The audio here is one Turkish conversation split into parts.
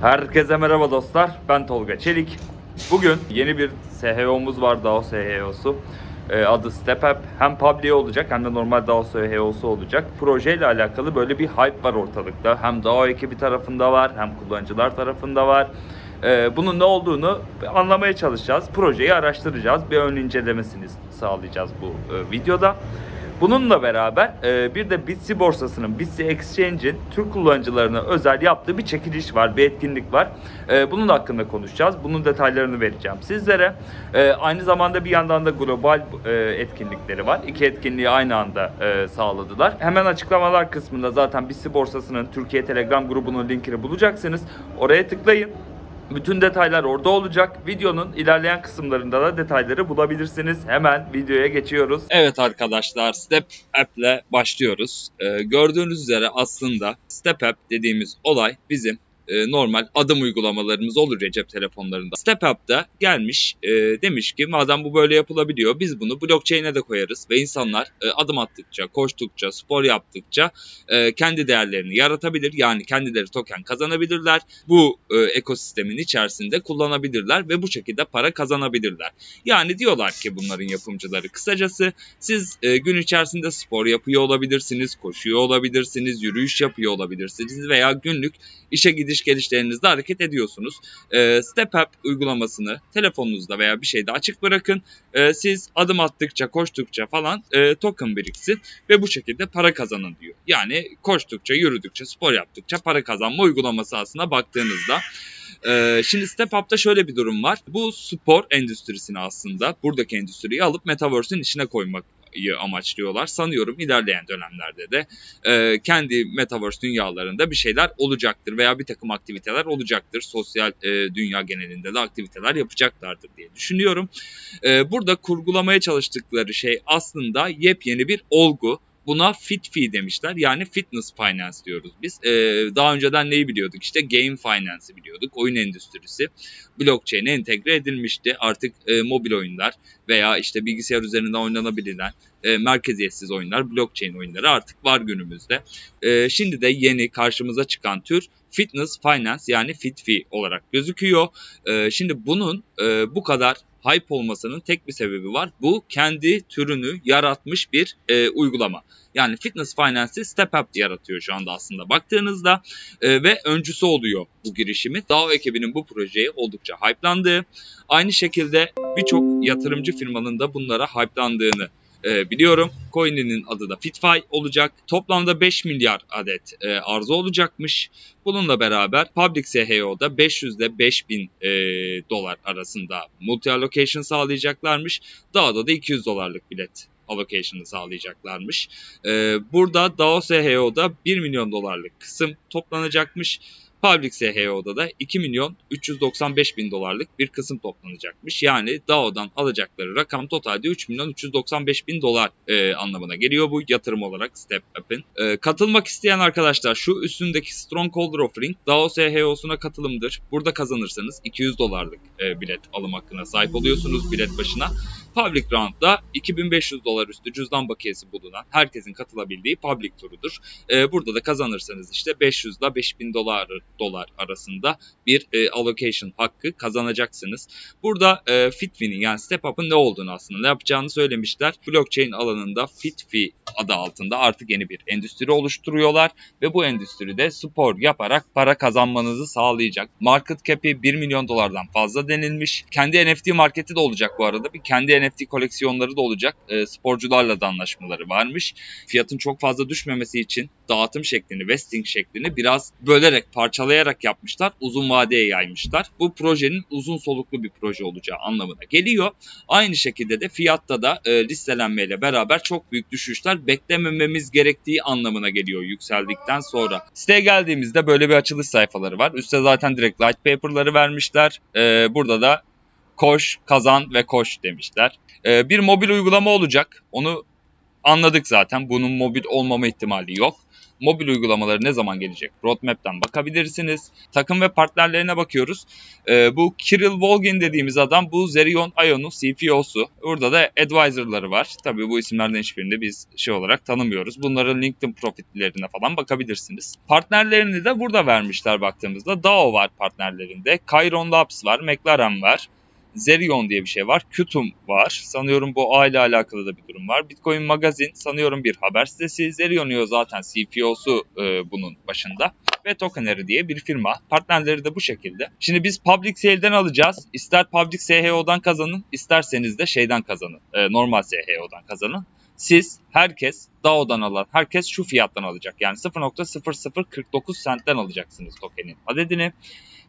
Herkese merhaba dostlar. Ben Tolga Çelik. Bugün yeni bir SHO'muz var. DAO SHO'su. Ee, adı Step. Hem public olacak hem de normal DAO SHO'su olacak. Projeyle alakalı böyle bir hype var ortalıkta. Hem DAO ekibi tarafında var hem kullanıcılar tarafında var. Ee, bunun ne olduğunu anlamaya çalışacağız. Projeyi araştıracağız. Bir ön incelemesini sağlayacağız bu e, videoda. Bununla beraber e, bir de Bitsi borsasının, Bitsi Exchange'in Türk kullanıcılarına özel yaptığı bir çekiliş var, bir etkinlik var. E, bunun hakkında konuşacağız. Bunun detaylarını vereceğim sizlere. E, aynı zamanda bir yandan da global e, etkinlikleri var. İki etkinliği aynı anda e, sağladılar. Hemen açıklamalar kısmında zaten Bitsi borsasının Türkiye Telegram grubunun linkini bulacaksınız. Oraya tıklayın. Bütün detaylar orada olacak. Videonun ilerleyen kısımlarında da detayları bulabilirsiniz. Hemen videoya geçiyoruz. Evet arkadaşlar Step App ile başlıyoruz. Ee, gördüğünüz üzere aslında Step App dediğimiz olay bizim e, normal adım uygulamalarımız olur ya cep telefonlarında. Step App da gelmiş e, demiş ki madem bu böyle yapılabiliyor biz bunu blockchain'e de koyarız ve insanlar e, adım attıkça, koştukça, spor yaptıkça e, kendi değerlerini yaratabilir. Yani kendileri token kazanabilirler. Bu e, ekosistemin içerisinde kullanabilirler ve bu şekilde para kazanabilirler. Yani diyorlar ki bunların yapımcıları kısacası siz e, gün içerisinde spor yapıyor olabilirsiniz, koşuyor olabilirsiniz, yürüyüş yapıyor olabilirsiniz veya günlük işe gidiş gelişlerinizde hareket ediyorsunuz. E, Step App uygulamasını telefonunuzda veya bir şeyde açık bırakın. E, siz adım attıkça, koştukça falan e, token biriksin ve bu şekilde para kazanın diyor. Yani koştukça, yürüdükçe, spor yaptıkça para kazanma uygulaması aslında baktığınızda. Ee, şimdi Step Up'ta şöyle bir durum var. Bu spor endüstrisini aslında buradaki endüstriyi alıp Metaverse'ün içine koymak amaçlıyorlar. Sanıyorum ilerleyen dönemlerde de e, kendi Metaverse dünyalarında bir şeyler olacaktır veya bir takım aktiviteler olacaktır. Sosyal e, dünya genelinde de aktiviteler yapacaklardır diye düşünüyorum. E, burada kurgulamaya çalıştıkları şey aslında yepyeni bir olgu. Buna fit fee demişler. Yani fitness finance diyoruz biz. Ee, daha önceden neyi biliyorduk? İşte game finance'ı biliyorduk. Oyun endüstrisi. Blockchain'e entegre edilmişti. Artık e, mobil oyunlar veya işte bilgisayar üzerinden oynanabilen e, merkeziyetsiz oyunlar, blockchain oyunları artık var günümüzde. E, şimdi de yeni karşımıza çıkan tür fitness finance yani fit fee olarak gözüküyor. E, şimdi bunun e, bu kadar hype olmasının tek bir sebebi var. Bu kendi türünü yaratmış bir e, uygulama. Yani Fitness Finance'i Step Up yaratıyor şu anda aslında baktığınızda e, ve öncüsü oluyor bu girişimi. DAO ekibinin bu projeye oldukça hype'landığı, aynı şekilde birçok yatırımcı firmanın da bunlara hype'landığını e, biliyorum. Coin'inin adı da FitFi olacak. Toplamda 5 milyar adet e, arzu olacakmış. Bununla beraber Public SHO'da 500 ile 5000 e, dolar arasında multi allocation sağlayacaklarmış. DAO'da da 200 dolarlık bilet allocation'ı sağlayacaklarmış. E, burada DAO SHO'da 1 milyon dolarlık kısım toplanacakmış. Public SHO'da da 2 milyon 395 bin dolarlık bir kısım toplanacakmış. Yani DAO'dan alacakları rakam totalde 3 milyon 395 bin dolar e, anlamına geliyor bu yatırım olarak Step Up'ın. E, katılmak isteyen arkadaşlar şu üstündeki Strongholder Offering DAO SHO'suna katılımdır. Burada kazanırsanız 200 dolarlık e, bilet alım hakkına sahip oluyorsunuz bilet başına. Public Round'da 2500 dolar üstü cüzdan bakiyesi bulunan herkesin katılabildiği public turudur. E, burada da kazanırsanız işte 500 ile 5000 dolar dolar arasında bir e, allocation hakkı kazanacaksınız. Burada e, FitFee'nin yani Step Up'ın ne olduğunu aslında ne yapacağını söylemişler. Blockchain alanında FitFee adı altında artık yeni bir endüstri oluşturuyorlar ve bu endüstride spor yaparak para kazanmanızı sağlayacak. Market cap'i 1 milyon dolardan fazla denilmiş. Kendi NFT marketi de olacak bu arada. Bir kendi NFT koleksiyonları da olacak. E, sporcularla da anlaşmaları varmış. Fiyatın çok fazla düşmemesi için dağıtım şeklini, vesting şeklini biraz bölerek, parçalayarak yapmışlar. Uzun vadeye yaymışlar. Bu projenin uzun soluklu bir proje olacağı anlamına geliyor. Aynı şekilde de fiyatta da e, listelenmeyle beraber çok büyük düşüşler beklemememiz gerektiği anlamına geliyor yükseldikten sonra. Siteye geldiğimizde böyle bir açılış sayfaları var. Üstte zaten direkt light paper'ları vermişler. E, burada da koş, kazan ve koş demişler. E, bir mobil uygulama olacak. Onu anladık zaten. Bunun mobil olmama ihtimali yok. Mobil uygulamaları ne zaman gelecek? Roadmap'ten bakabilirsiniz. Takım ve partnerlerine bakıyoruz. Ee, bu Kirill Volgin dediğimiz adam bu Zerion Ion'un CPO'su. Burada da advisor'ları var. Tabii bu isimlerden hiçbirini biz şey olarak tanımıyoruz. Bunların LinkedIn profillerine falan bakabilirsiniz. Partnerlerini de burada vermişler baktığımızda. DAO var partnerlerinde. Chiron Labs var. McLaren var. Zerion diye bir şey var. Qtum var. Sanıyorum bu A ile alakalı da bir durum var. Bitcoin Magazine sanıyorum bir haber sitesi. Zerionio zaten CPO'su e, bunun başında. Ve Tokenary diye bir firma. Partnerleri de bu şekilde. Şimdi biz Public Sale'den alacağız. İster Public SHO'dan kazanın, isterseniz de şeyden kazanın. e, normal SHO'dan kazanın. Siz, herkes, DAO'dan alan herkes şu fiyattan alacak. Yani 0.0049 centten alacaksınız tokenin adedini.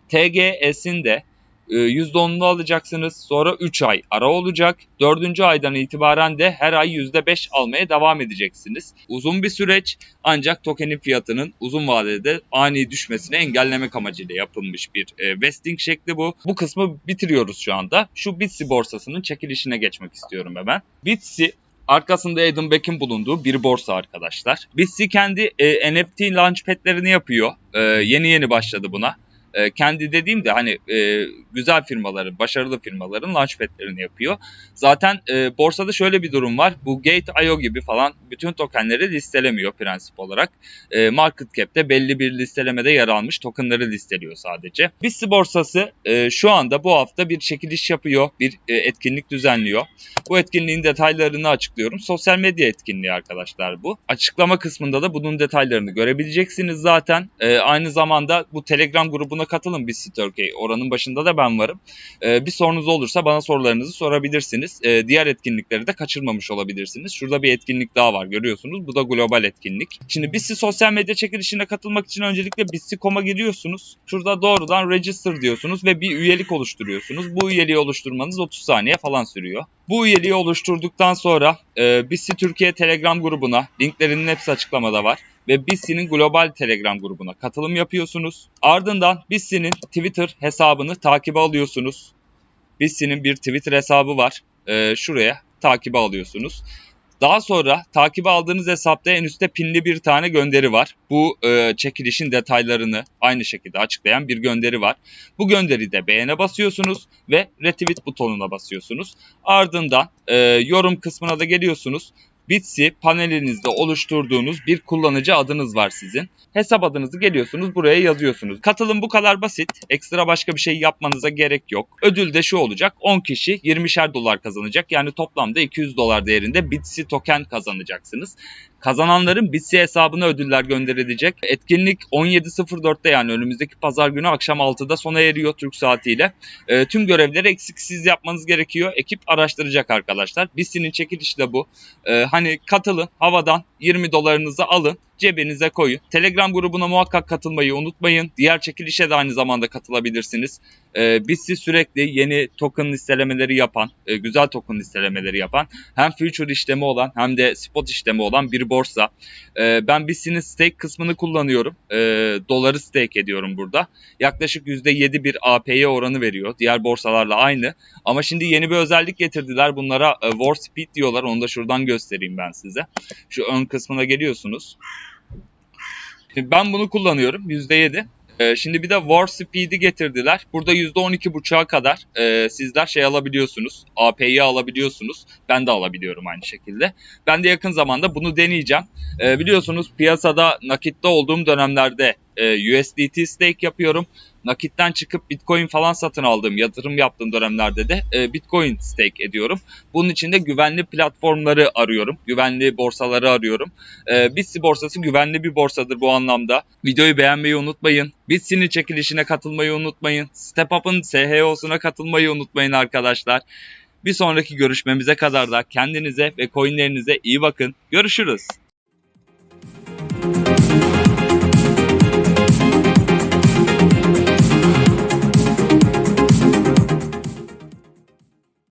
TGS'in de %10'unu alacaksınız. Sonra 3 ay ara olacak. 4. aydan itibaren de her ay %5 almaya devam edeceksiniz. Uzun bir süreç ancak tokenin fiyatının uzun vadede ani düşmesini engellemek amacıyla yapılmış bir e, vesting şekli bu. Bu kısmı bitiriyoruz şu anda. Şu Bitsy borsasının çekilişine geçmek istiyorum hemen. Bitsy Arkasında Adam Beck'in bulunduğu bir borsa arkadaşlar. Bitsy kendi e, NFT launchpad'lerini yapıyor. E, yeni yeni başladı buna. E, kendi dediğim de hani e, güzel firmaların, başarılı firmaların launchpad'lerini yapıyor. Zaten e, borsada şöyle bir durum var. Bu Gate.io gibi falan bütün tokenleri listelemiyor prensip olarak. E, market cap'te belli bir listelemede yer almış tokenları listeliyor sadece. Bitsy borsası e, şu anda bu hafta bir çekiliş yapıyor, bir e, etkinlik düzenliyor. Bu etkinliğin detaylarını açıklıyorum. Sosyal medya etkinliği arkadaşlar bu. Açıklama kısmında da bunun detaylarını görebileceksiniz zaten. E, aynı zamanda bu Telegram grubuna katılın Bitsy Turkey. Oranın başında da ben varım. E, bir sorunuz olursa bana sorularınızı sorabilirsiniz. E, diğer etkinlikleri de kaçırmamış olabilirsiniz. Şurada bir etkinlik daha var görüyorsunuz. Bu da global etkinlik. Şimdi Bitsy sosyal medya çekilişine katılmak için öncelikle Bitsy.com'a giriyorsunuz. Şurada doğrudan register diyorsunuz ve bir üyelik oluşturuyorsunuz. Bu üyeliği oluşturmanız 30 saniye falan sürüyor. Bu üyeliği oluşturduktan sonra e, Bitsy Türkiye Telegram grubuna, linklerinin hepsi açıklamada var ve Bitsy'nin global Telegram grubuna katılım yapıyorsunuz. Ardından Bitsy'nin Twitter hesabını takibe alıyorsunuz. Bitsy'nin bir Twitter hesabı var. E, şuraya takibe alıyorsunuz. Daha sonra takibe aldığınız hesapta en üstte pinli bir tane gönderi var. Bu e, çekilişin detaylarını aynı şekilde açıklayan bir gönderi var. Bu gönderide beğene basıyorsunuz ve retweet butonuna basıyorsunuz. Ardından e, yorum kısmına da geliyorsunuz. Bitsy panelinizde oluşturduğunuz bir kullanıcı adınız var sizin. Hesap adınızı geliyorsunuz buraya yazıyorsunuz. Katılım bu kadar basit. Ekstra başka bir şey yapmanıza gerek yok. Ödül de şu olacak. 10 kişi 20'şer dolar kazanacak. Yani toplamda 200 dolar değerinde Bitsy token kazanacaksınız. Kazananların Bitsy hesabına ödüller gönderilecek. Etkinlik 17.04'te yani önümüzdeki pazar günü akşam 6'da sona eriyor Türk saatiyle. E, tüm görevleri eksiksiz yapmanız gerekiyor. Ekip araştıracak arkadaşlar. Bitsy'nin çekilişi de bu. E, hani katılın havadan 20 dolarınızı alın cebinize koyun. Telegram grubuna muhakkak katılmayı unutmayın. Diğer çekilişe de aynı zamanda katılabilirsiniz. Ee, Bitsy sürekli yeni token listelemeleri yapan, e, güzel token listelemeleri yapan, hem future işlemi olan hem de spot işlemi olan bir borsa. Ee, ben Bitsy'nin stake kısmını kullanıyorum. Ee, doları stake ediyorum burada. Yaklaşık %7 bir APY oranı veriyor. Diğer borsalarla aynı. Ama şimdi yeni bir özellik getirdiler. Bunlara e, War Speed diyorlar. Onu da şuradan göstereyim ben size. Şu ön kısmına geliyorsunuz. Şimdi ben bunu kullanıyorum %7. Ee, şimdi bir de War Speed'i getirdiler. Burada %12.5'a kadar e, sizler şey alabiliyorsunuz. AP'yi alabiliyorsunuz. Ben de alabiliyorum aynı şekilde. Ben de yakın zamanda bunu deneyeceğim. Ee, biliyorsunuz piyasada nakitte olduğum dönemlerde e, USDT stake yapıyorum. Nakitten çıkıp Bitcoin falan satın aldığım, yatırım yaptığım dönemlerde de e, Bitcoin stake ediyorum. Bunun için de güvenli platformları arıyorum. Güvenli borsaları arıyorum. E, Bitsy borsası güvenli bir borsadır bu anlamda. Videoyu beğenmeyi unutmayın. Bitsy'nin çekilişine katılmayı unutmayın. StepUp'ın SHO'suna katılmayı unutmayın arkadaşlar. Bir sonraki görüşmemize kadar da kendinize ve coinlerinize iyi bakın. Görüşürüz.